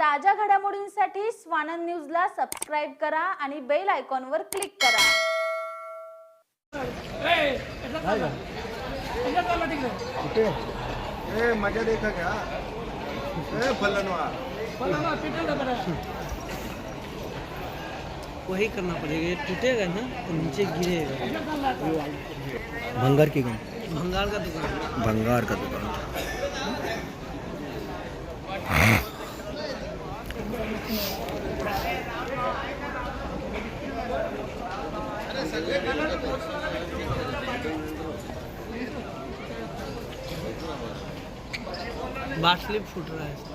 ताज्या घडामोडींसाठी स्वानंद न्यूजला सबस्क्राईब करा आणि बेल आयकॉनवर क्लिक करा. मजा देखा क्या ए फलनवा. वही करना पड़ेगा। ये टूटेगा ना तो नीचे गिरेगा। भंगार की गम भंगार का दुकान? भंगार का दुकान? बाट स्लिप फूट रहा है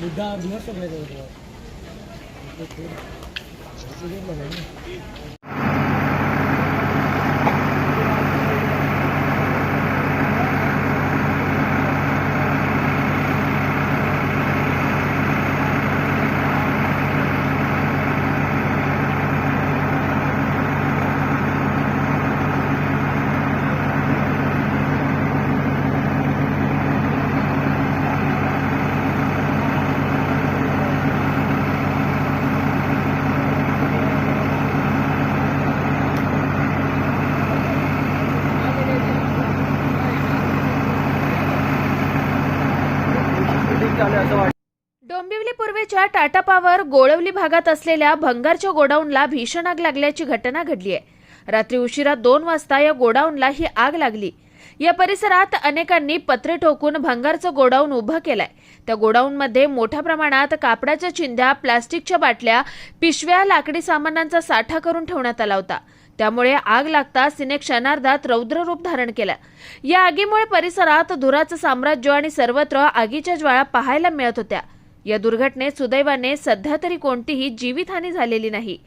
बुद्धा डोंबिवली पूर्वेच्या टाटा पॉवर गोळवली भागात असलेल्या भंगारच्या गोडाऊनला भीषण आग लागल्याची घटना घडली आहे. रात्री उशिरा दोन वाजता या गोडाऊनला ही आग लागली. या परिसरात अनेकांनी पत्रे ठोकून भंगारचं गोडाऊन उभं केलंय. त्या गोडाऊनमध्ये मोठ्या प्रमाणात कापडाच्या चिंध्या प्लास्टिकच्या बाटल्या पिशव्या लाकडी सामानांचा साठा करून ठेवण्यात आला होता. त्यामुळे आग लागताच तिने क्षणार्धात रौद्र रूप धारण केलं. या आगीमुळे परिसरात धुराचं साम्राज्य आणि सर्वत्र आगीच्या ज्वाळा पाहायला मिळत होत्या. या दुर्घटनेत सुदैवाने सध्या तरी कोणतीही जीवितहानी झालेली नाही.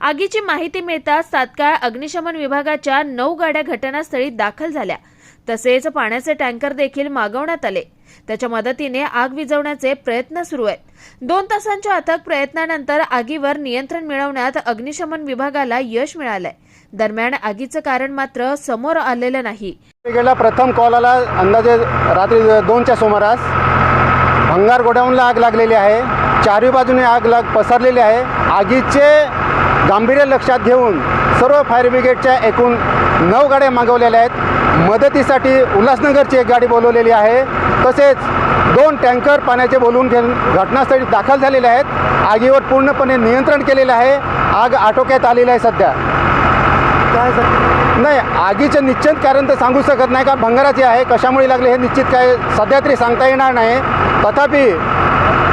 आगीची माहिती मिळताच तात्काळ अग्निशमन विभागाच्या नऊ गाड्या घटनास्थळी दाखल झाल्या. तसेच पाण्याचे टँकर देखील मागवण्यात आले. त्याच्या मदतीने आग विझवण्याचे प्रयत्न सुरू आहेत. दोन तासांच्या अथक प्रयत्नानंतर आगीवर नियंत्रण मिळवण्यात अग्निशमन विभागाला यश मिळालंय. दरम्यान आगीचं कारण मात्र समोर आलेलं नाही. प्रथम कॉल आला अंदाजे रात्री दोनच्या सुमारास भंगार गोडाऊनला आग लागलेली आहे. चारही बाजूने आग लाग पसरलेली आहे. आगीचे गांभीर्य लक्षात घेऊन सर्व फायर ब्रिगेडच्या एकूण नऊ गाड्या मागवलेल्या आहेत. मदतीसाठी उल्हासनगरची एक गाडी बोलवलेली आहे. तसेच दोन टँकर पाण्याचे बोलवून घेऊन घटनास्थळी दाखल झालेले आहेत. आगीवर पूर्णपणे नियंत्रण केलेलं आहे. आग आटोक्यात आलेली आहे सध्या. नाही आगीचं निश्चित कारण तर सांगू शकत नाही का? भंगाराचे आहे. कशामुळे लागले हे निश्चित काय सध्या तरी सांगता येणार नाही. तथापि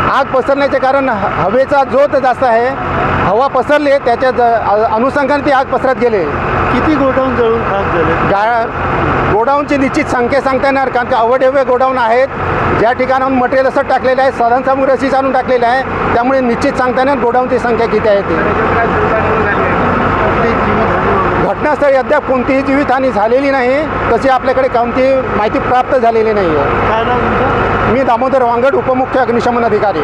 आग पसरण्याचे कारण हवेचा जोत जास्त आहे हवा पसरली त्याच्या ज- अनुषंगाने ती आग पसरत गेले. किती गोडाऊन जळून खाक झाले? गा गोडाऊनची निश्चित संख्या सांगता येणार कारण की अवढेवे गोडाऊन आहेत. ज्या ठिकाणाहून मटेरियल असं टाकलेलं आहे साधन सामुग्री अशीच आणून टाकलेलं आहे त्यामुळे निश्चित सांगता येणार गोडाऊनची संख्या किती आहे ती. घटनास्थळी अद्याप कोणतीही जीवितहानी झालेली नाही तशी आपल्याकडे कोणतीही माहिती प्राप्त झालेली नाही आहे मी दामोदर वांगड उपमुख्य अग्निशमन अधिकारी.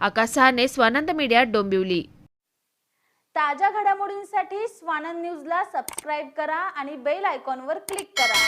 आकाश सहाने स्वानंद मीडिया डोंबिवली. ताज्या घडामोडींसाठी स्वानंद न्यूजला सबस्क्राईब करा आणि बेल आयकॉनवर क्लिक करा.